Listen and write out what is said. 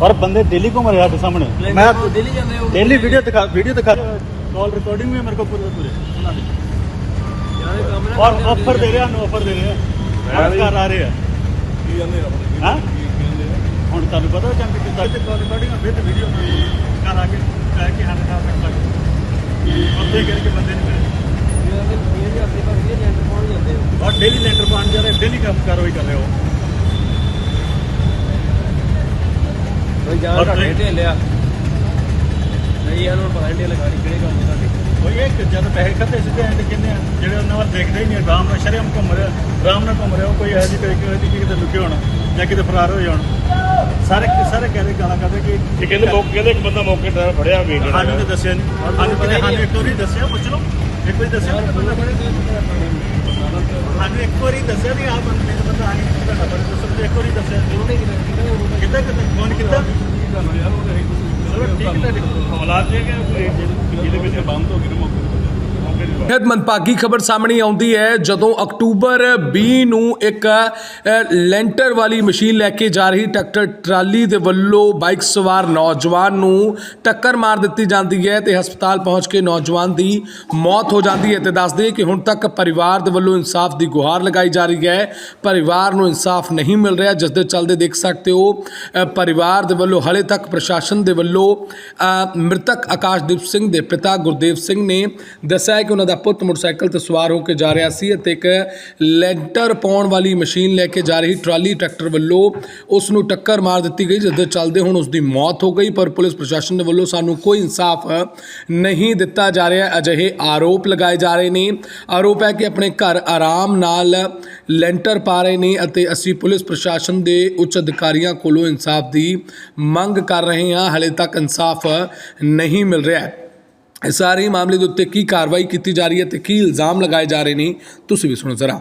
ਔਰ ਬੰਦੇ ਦਿੱਲੀ ਘੁੰਮ ਰਹੇ ਸਾਡੇ ਸਾਹਮਣੇ। ਮੈਂ ਦਿੱਲੀ ਜਾਂਦੇ ਹੋ ਦਿੱਲੀ ਵੀਡੀਓ ਦਿਖਾ ਵੀਡੀਓ ਦਿਖਾ ਕਾਲ ਰਿਕਾਰਡਿੰਗ ਵੀ ਮੇਰੇ ਕੋਲ ਪੂਰੇ ਪੂਰੇ। ਔਰ ਆਫਰ ਦੇ ਰਹੇ ਹਨ ਆਫਰ ਦੇ ਰਹੇ ਹਨ ਘਰ ਆ ਰਹੇ ਆ। ਕੀ ਜਾਂਦੇ ਹਾਂ? ਹੁਣ ਤੁਹਾਨੂੰ ਪਤਾ ਜਾਂ ਕਿ ਕਿਤਾ ਕਾਲ ਰਿਕਾਰਡਿੰਗ ਵਿਦ ਵੀਡੀਓ ਘਰ ਆ ਕੇ ਕਹਿ ਕੇ ਹੱਥ ਖਾ ਸਕਦਾ ਉੱਥੇ ਕਰਕੇ ਬੰਦੇ ਨੇ ਮੇਰੇ ਔਰ ਡੇਲੀ ਲੈਂਟਰ ਪਾਉਣ ਜਾਂਦੇ ਹੋ ਡੇਲੀ ਕੰਮ ਕਰ ਹੋਈ ਕਰ ਰਹੇ ਹੋ ਕੋਈ ਜਾਨ ਔਰ ਘੱਟ ਤੁਸੀਂ- ਢੇਲਿਆ। ਨਹੀਂ ਯਾਰ ਹੁਣ ਪਤਾ ਨਹੀਂ ਲਗਾ ਕਿਹੜੇ ਕੰਮ ਤੁਹਾਡੇ ਉਹ ਇਹ ਕਿ ਜਦ ਪੈਸੇ ਖਾਤੇ ਸਿੱਧੇ ਐਂਡ ਕਿੰਨੇ ਆ ਜਿਹੜੇ ਉਹਨਾਂ ਵੱਲ ਦੇਖਦੇ ਹੀ ਨਹੀਂ ਆਰਾਮ ਨਾਲ ਸ਼ਰਮ ਘੁੰਮ ਰਿਹਾ ਆਰਾਮ ਨਾਲ ਘੁੰਮ ਰਿਹਾ ਕੋਈ ਐਸੀ ਕੋਈ ਕੋਈ ਕਿਤੇ ਲੁਕੇ ਹੋਣ ਜਾਂ ਕਿਤੇ ਫਰਾਰ ਹੋ ਜਾਣ ਸਾਰੇ ਸਾਰੇ ਕਹਿੰਦੇ ਗਾਲਾਂ ਕੱਢਦੇ ਕਿ ਇਹ ਕਹਿੰਦੇ ਮੌਕੇ ਕਹਿੰਦੇ ਇੱਕ ਬੰਦਾ ਮੌਕੇ ਤੇ ਫੜਿਆ ਵੀ ਸਾਨੂੰ ਤਾਂ ਦੱਸਿਆ ਨਹੀਂ ਸਾਨੂੰ ਕਿਤੇ ਸਾਨੂੰ ਇੱਕ ਵਾਰੀ ਦੱਸਿਆ ਪੁੱਛ ਲਓ। ਇੱਕ ਵਾਰੀ ਦੱਸਿਆ ਬੰਦਾ ਸਾਨੂੰ ਇੱਕ ਵਾਰੀ ਦੱਸਿਆ ਵੀ ਆਹ ਬੰਦੇ ਨੇ ਬੰਦਾ ਆਣੀ ਤੁਹਾਡਾ ਬੜੇ ਦੱਸੋ ਇੱਕ ਵਾਰੀ ਦੱਸਿਆ। ਕਿੱਦਾਂ ਕਿੱਦਾਂ ਫੋਨ ਕੀਤਾ ਚਲੋ ਠੀਕ ਹੈ ਤੁਹਾਡੀ ਹਾਲਾਤ ਇਹ ਕਿ ਜਿਹਦੇ ਵਿੱਚ ਬੰਦ ਹੋ ਗਈ ਨਾ ਮੌਕੇ ਤੇ ਮੰਦਭਾਗੀ ਖਬਰ ਸਾਹਮਣੇ ਆਉਂਦੀ ਹੈ। ਜਦੋਂ ਅਕਤੂਬਰ 20 ਨੂੰ ਇੱਕ ਲੈਂਟਰ ਵਾਲੀ ਮਸ਼ੀਨ ਲੈ ਕੇ ਜਾ ਰਹੀ ਟਰੈਕਟਰ ਟਰਾਲੀ ਦੇ ਵੱਲੋਂ ਬਾਈਕ ਸਵਾਰ ਨੌਜਵਾਨ ਨੂੰ ਟੱਕਰ ਮਾਰ ਦਿੱਤੀ ਜਾਂਦੀ ਹੈ ਤੇ ਹਸਪਤਾਲ ਪਹੁੰਚ ਕੇ ਨੌਜਵਾਨ ਦੀ ਮੌਤ ਹੋ ਜਾਂਦੀ ਹੈ ਤੇ ਦੱਸਦੇ ਕਿ ਹੁਣ ਤੱਕ ਪਰਿਵਾਰ ਦੇ ਵੱਲੋਂ ਇਨਸਾਫ ਦੀ ਗੁਹਾਰ ਲਗਾਈ ਜਾ ਰਹੀ ਹੈ। ਪਰਿਵਾਰ ਨੂੰ ਇਨਸਾਫ ਨਹੀਂ ਮਿਲ ਰਿਹਾ, ਜਿਸ ਦੇ ਚੱਲਦੇ ਦੇਖ ਸਕਦੇ ਹੋ ਪਰਿਵਾਰ ਦੇ ਵੱਲੋਂ ਹਲੇ ਤੱਕ ਪ੍ਰਸ਼ਾਸਨ ਦੇ ਵੱਲੋਂ ਮ੍ਰਿਤਕ ਆਕਾਸ਼ਦੀਪ ਸਿੰਘ ਦੇ ਪਿਤਾ ਗੁਰਦੇਵ ਸਿੰਘ ਨੇ ਦੱਸਿਆ ਕਿ ਉਹਨਾਂ ਦਾ ਪੁੱਤ ਮੋਟਰਸਾਈਕਲ ਤੇ ਸਵਾਰ ਹੋ ਕੇ ਜਾ ਰਿਹਾ ਸੀ ਅਤੇ ਇੱਕ ਲੈਂਟਰ ਪਾਉਣ ਵਾਲੀ ਮਸ਼ੀਨ ਲੈ ਕੇ ਜਾ ਰਹੀ ਟਰਾਲੀ ਟਰੈਕਟਰ ਵੱਲੋਂ ਉਸ ਨੂੰ ਟੱਕਰ ਮਾਰ ਦਿੱਤੀ ਗਈ, ਜਿਸ ਦੇ ਚੱਲਦੇ ਹੁਣ ਉਸ ਦੀ ਮੌਤ ਹੋ ਗਈ, ਪਰ ਪੁਲਿਸ ਪ੍ਰਸ਼ਾਸਨ ਦੇ ਵੱਲੋਂ ਸਾਨੂੰ ਕੋਈ ਇਨਸਾਫ ਨਹੀਂ ਦਿੱਤਾ ਜਾ ਰਿਹਾ। ਅਜਿਹੇ ਆਰੋਪ ਲਗਾਏ ਜਾ ਰਹੇ ਨੇ। ਆਰੋਪ ਹੈ ਕਿ ਆਪਣੇ ਘਰ ਆਰਾਮ ਨਾਲ ਲੈਂਟਰ ਪਾ ਰਹੇ ਨੇ ਅਤੇ ਅਸੀਂ ਪੁਲਿਸ ਪ੍ਰਸ਼ਾਸਨ ਦੇ ਉੱਚ ਅਧਿਕਾਰੀਆਂ ਕੋਲੋਂ ਇਨਸਾਫ ਦੀ ਮੰਗ ਕਰ ਰਹੇ ਹਾਂ। ਹਲੇ ਤੱਕ ਇਨਸਾਫ ਨਹੀਂ ਮਿਲ ਰਿਹਾ। ਇਸ ਸਾਰੇ ਮਾਮਲੇ ਦੇ ਉੱਤੇ ਕੀ ਕਾਰਵਾਈ ਕੀਤੀ ਜਾ ਰਹੀ ਹੈ ਤੇ ਕੀ ਇਲਜ਼ਾਮ ਲਗਾਏ ਜਾ ਰਹੇ ਨੇ, ਤੁਸੀਂ ਵੀ ਸੁਣੋ ਜ਼ਰਾ।